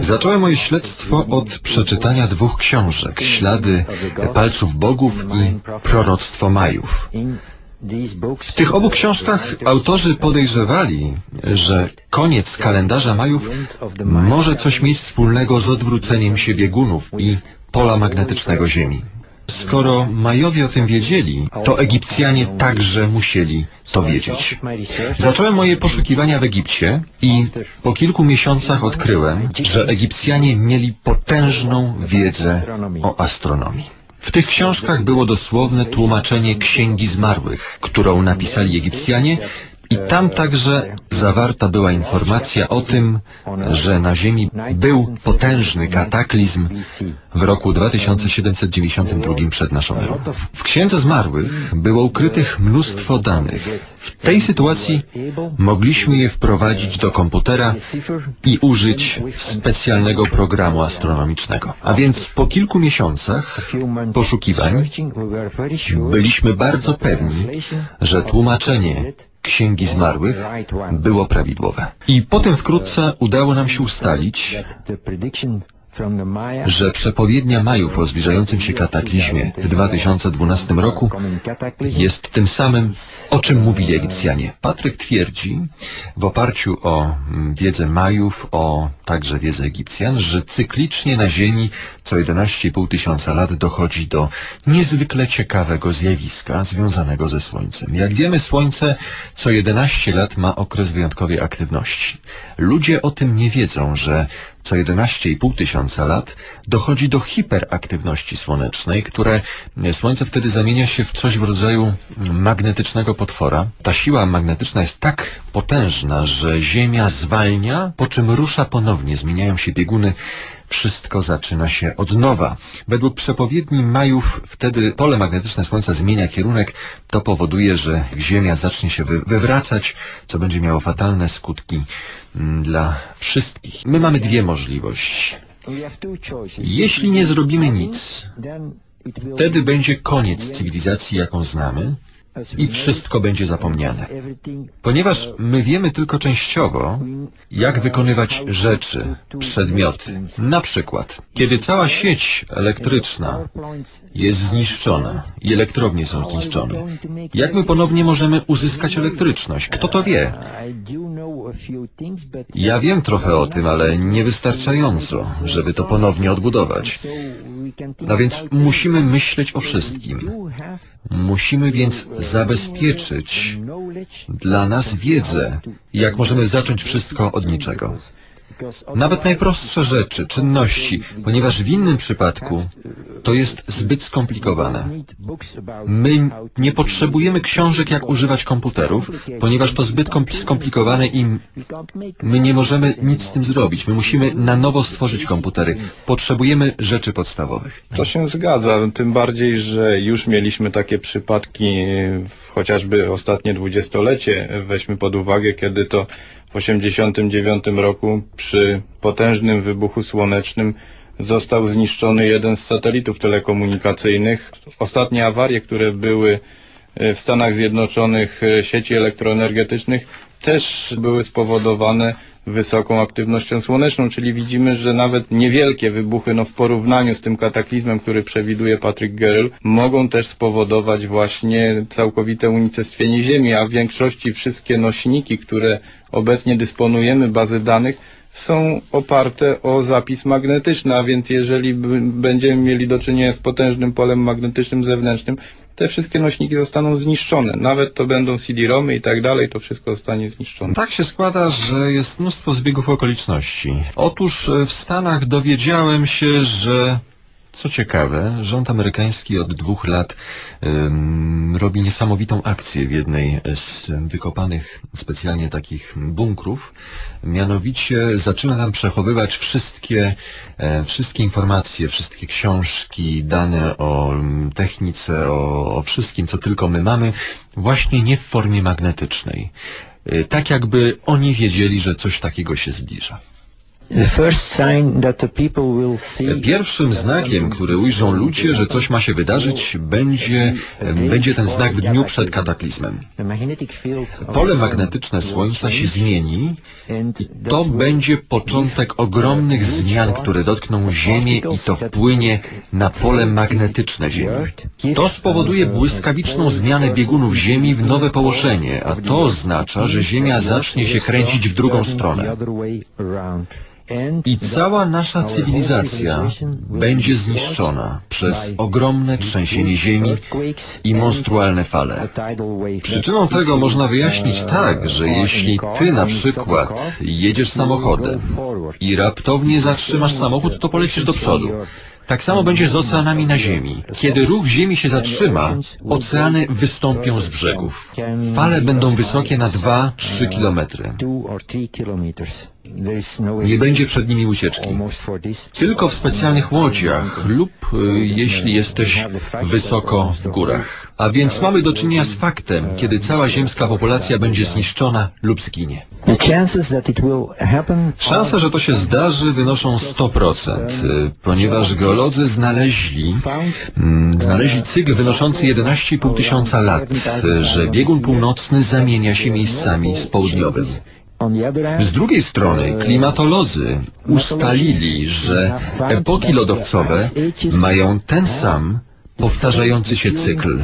Zacząłem moje śledztwo od przeczytania dwóch książek Ślady palców bogów i Proroctwo Majów. W tych obu książkach autorzy podejrzewali, że koniec kalendarza Majów może coś mieć wspólnego z odwróceniem się biegunów i pola magnetycznego Ziemi. Skoro Majowie o tym wiedzieli, to Egipcjanie także musieli to wiedzieć. Zacząłem moje poszukiwania w Egipcie i po kilku miesiącach odkryłem, że Egipcjanie mieli potężną wiedzę o astronomii. W tych książkach było dosłowne tłumaczenie Księgi Zmarłych, którą napisali Egipcjanie i tam także zawarta była informacja o tym, że na Ziemi był potężny kataklizm w roku 2792 przed naszą erą. W Księdze Zmarłych było ukrytych mnóstwo danych. W tej sytuacji mogliśmy je wprowadzić do komputera i użyć specjalnego programu astronomicznego. A więc po kilku miesiącach poszukiwań byliśmy bardzo pewni, że tłumaczenie Księgi Zmarłych było prawidłowe. I potem wkrótce udało nam się ustalić, że przepowiednia Majów o zbliżającym się kataklizmie w 2012 roku jest tym samym, o czym mówili Egipcjanie. Patryk twierdzi, w oparciu o mm, wiedzę Majów, o także wiedzę Egipcjan, że cyklicznie na Ziemi co 11,5 tysiąca lat dochodzi do niezwykle ciekawego zjawiska związanego ze Słońcem. Jak wiemy, Słońce co 11 lat ma okres wyjątkowej aktywności. Ludzie o tym nie wiedzą, że co 11,5 tysiąca lat dochodzi do hiperaktywności słonecznej, które Słońce wtedy zamienia się w coś w rodzaju magnetycznego potwora. Ta siła magnetyczna jest tak potężna, że Ziemia zwalnia, po czym rusza ponownie, zmieniają się bieguny wszystko zaczyna się od nowa. Według przepowiedni Majów wtedy pole magnetyczne Słońca zmienia kierunek. To powoduje, że Ziemia zacznie się wy wywracać, co będzie miało fatalne skutki mm, dla wszystkich. My mamy dwie możliwości. Jeśli nie zrobimy nic, wtedy będzie koniec cywilizacji, jaką znamy i wszystko będzie zapomniane. Ponieważ my wiemy tylko częściowo, jak wykonywać rzeczy, przedmioty. Na przykład, kiedy cała sieć elektryczna jest zniszczona i elektrownie są zniszczone, jak my ponownie możemy uzyskać elektryczność? Kto to wie? Ja wiem trochę o tym, ale niewystarczająco, żeby to ponownie odbudować. A więc musimy myśleć o wszystkim. Musimy więc zabezpieczyć dla nas wiedzę, jak możemy zacząć wszystko od niczego. Nawet najprostsze rzeczy, czynności, ponieważ w innym przypadku to jest zbyt skomplikowane. My nie potrzebujemy książek, jak używać komputerów, ponieważ to zbyt skomplikowane i my nie możemy nic z tym zrobić. My musimy na nowo stworzyć komputery. Potrzebujemy rzeczy podstawowych. To się zgadza, tym bardziej, że już mieliśmy takie przypadki, chociażby ostatnie dwudziestolecie, weźmy pod uwagę, kiedy to w 1989 roku przy potężnym wybuchu słonecznym został zniszczony jeden z satelitów telekomunikacyjnych. Ostatnie awarie, które były w Stanach Zjednoczonych sieci elektroenergetycznych też były spowodowane wysoką aktywnością słoneczną, czyli widzimy, że nawet niewielkie wybuchy no, w porównaniu z tym kataklizmem, który przewiduje Patrick Gerrel, mogą też spowodować właśnie całkowite unicestwienie Ziemi, a w większości wszystkie nośniki, które obecnie dysponujemy, bazy danych, są oparte o zapis magnetyczny, a więc jeżeli będziemy mieli do czynienia z potężnym polem magnetycznym zewnętrznym, te wszystkie nośniki zostaną zniszczone. Nawet to będą CD-ROMy i tak dalej, to wszystko zostanie zniszczone. Tak się składa, że jest mnóstwo zbiegów okoliczności. Otóż w Stanach dowiedziałem się, że co ciekawe, rząd amerykański od dwóch lat um, robi niesamowitą akcję w jednej z wykopanych specjalnie takich bunkrów. Mianowicie zaczyna tam przechowywać wszystkie, e, wszystkie informacje, wszystkie książki, dane o technice, o, o wszystkim, co tylko my mamy, właśnie nie w formie magnetycznej. E, tak jakby oni wiedzieli, że coś takiego się zbliża. Pierwszym znakiem, który ujrzą ludzie, że coś ma się wydarzyć, będzie, będzie ten znak w dniu przed kataklizmem. Pole magnetyczne Słońca się zmieni i to będzie początek ogromnych zmian, które dotkną Ziemię i to wpłynie na pole magnetyczne Ziemi. To spowoduje błyskawiczną zmianę biegunów Ziemi w nowe położenie, a to oznacza, że Ziemia zacznie się kręcić w drugą stronę. I cała nasza cywilizacja będzie zniszczona przez ogromne trzęsienie ziemi i monstrualne fale. Przyczyną tego można wyjaśnić tak, że jeśli ty na przykład jedziesz samochodem i raptownie zatrzymasz samochód, to polecisz do przodu. Tak samo będzie z oceanami na Ziemi. Kiedy ruch Ziemi się zatrzyma, oceany wystąpią z brzegów. Fale będą wysokie na 2-3 kilometry. Nie będzie przed nimi ucieczki. Tylko w specjalnych łodziach lub y, jeśli jesteś wysoko w górach. A więc mamy do czynienia z faktem, kiedy cała ziemska populacja będzie zniszczona lub zginie. Szanse, że to się zdarzy, wynoszą 100%, y, ponieważ geolodzy znaleźli, mm, znaleźli cykl wynoszący 11,5 tysiąca lat, y, że biegun północny zamienia się miejscami z południowym. Z drugiej strony klimatolodzy ustalili, że epoki lodowcowe mają ten sam powtarzający się cykl.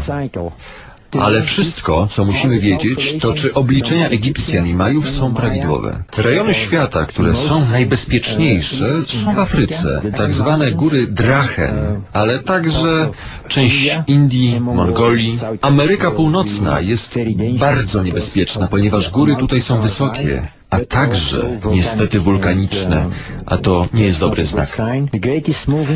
Ale wszystko, co musimy wiedzieć, to czy obliczenia Egipcjan i Majów są prawidłowe. Rejony świata, które są najbezpieczniejsze, są w Afryce, tak zwane góry Drachen, ale także część Indii, Mongolii. Ameryka Północna jest bardzo niebezpieczna, ponieważ góry tutaj są wysokie, a także niestety wulkaniczne, a to nie jest dobry znak.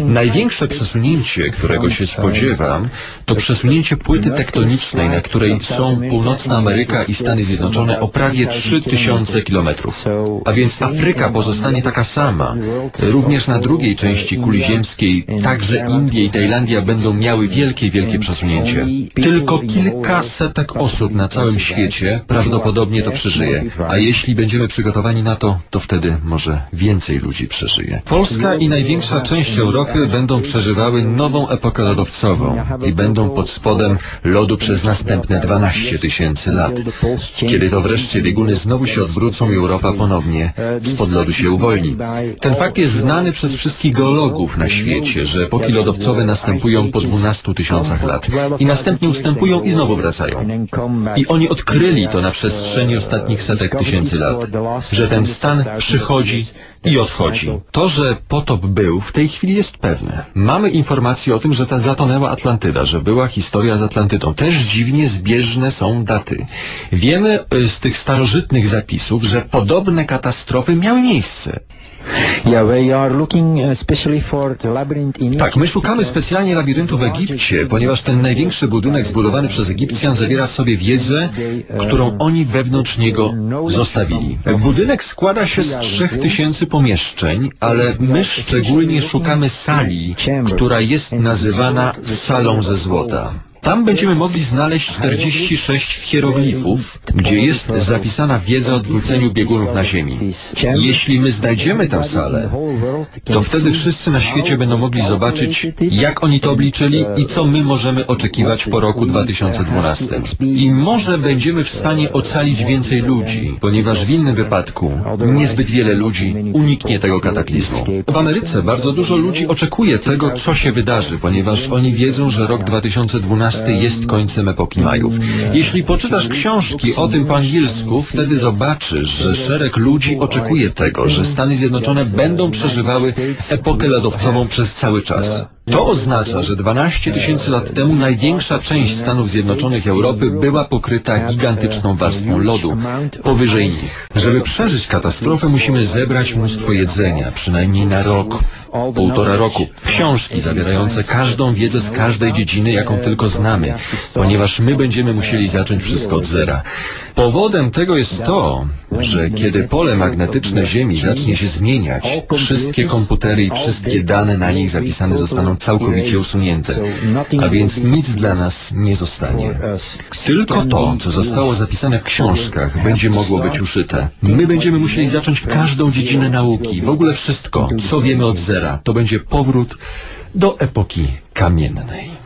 Największe przesunięcie, którego się spodziewam, to przesunięcie płyty tektonicznej, na której są Północna Ameryka i Stany Zjednoczone o prawie 3000 kilometrów. A więc Afryka pozostanie taka sama. Również na drugiej części kuli ziemskiej także Indie i Tajlandia będą miały wielkie, wielkie przesunięcie. Tylko kilka setek osób na całym świecie prawdopodobnie to przeżyje. A jeśli będziemy przygotowani na to, to wtedy może więcej ludzi przeżyje. Polska i największa część Europy będą przeżywały nową epokę lodowcową i będą pod spodem lodu przez następne 12 tysięcy lat. Kiedy to wreszcie bieguny znowu się odwrócą i Europa ponownie spod lodu się uwolni. Ten fakt jest znany przez wszystkich geologów na świecie, że epoki lodowcowe następują po 12 tysiącach lat i następnie ustępują i znowu wracają. I oni odkryli to na przestrzeni ostatnich setek tysięcy lat, że ten stan przychodzi i odchodzi. To, że potop był, w tej chwili jest pewne. Mamy informacje o tym, że ta zatonęła Atlantyda, że była historia z Atlantydą. Też dziwnie zbieżne są daty. Wiemy y, z tych starożytnych zapisów, że podobne katastrofy miały miejsce. Tak, my szukamy specjalnie labiryntu w Egipcie, ponieważ ten największy budynek zbudowany przez Egipcjan zawiera w sobie wiedzę, którą oni wewnątrz niego zostawili. Budynek składa się z trzech tysięcy pomieszczeń, ale my szczególnie szukamy sali, która jest nazywana salą ze złota. Tam będziemy mogli znaleźć 46 hieroglifów, gdzie jest zapisana wiedza o odwróceniu biegunów na Ziemi. Jeśli my znajdziemy tę salę, to wtedy wszyscy na świecie będą mogli zobaczyć, jak oni to obliczyli i co my możemy oczekiwać po roku 2012. I może będziemy w stanie ocalić więcej ludzi, ponieważ w innym wypadku niezbyt wiele ludzi uniknie tego kataklizmu. W Ameryce bardzo dużo ludzi oczekuje tego, co się wydarzy, ponieważ oni wiedzą, że rok 2012 jest końcem epoki Majów. Jeśli poczytasz książki o tym po angielsku, wtedy zobaczysz, że szereg ludzi oczekuje tego, że Stany Zjednoczone będą przeżywały epokę lodowcową przez cały czas. To oznacza, że 12 tysięcy lat temu największa część Stanów Zjednoczonych Europy była pokryta gigantyczną warstwą lodu powyżej nich. Żeby przeżyć katastrofę, musimy zebrać mnóstwo jedzenia, przynajmniej na rok, półtora roku. Książki zawierające każdą wiedzę z każdej dziedziny, jaką tylko znamy, ponieważ my będziemy musieli zacząć wszystko od zera. Powodem tego jest to, że kiedy pole magnetyczne Ziemi zacznie się zmieniać, wszystkie komputery i wszystkie dane na nich zapisane zostaną całkowicie usunięte, a więc nic dla nas nie zostanie. Tylko to, co zostało zapisane w książkach, będzie mogło być uszyte. My będziemy musieli zacząć każdą dziedzinę nauki, w ogóle wszystko, co wiemy od zera. To będzie powrót do epoki kamiennej.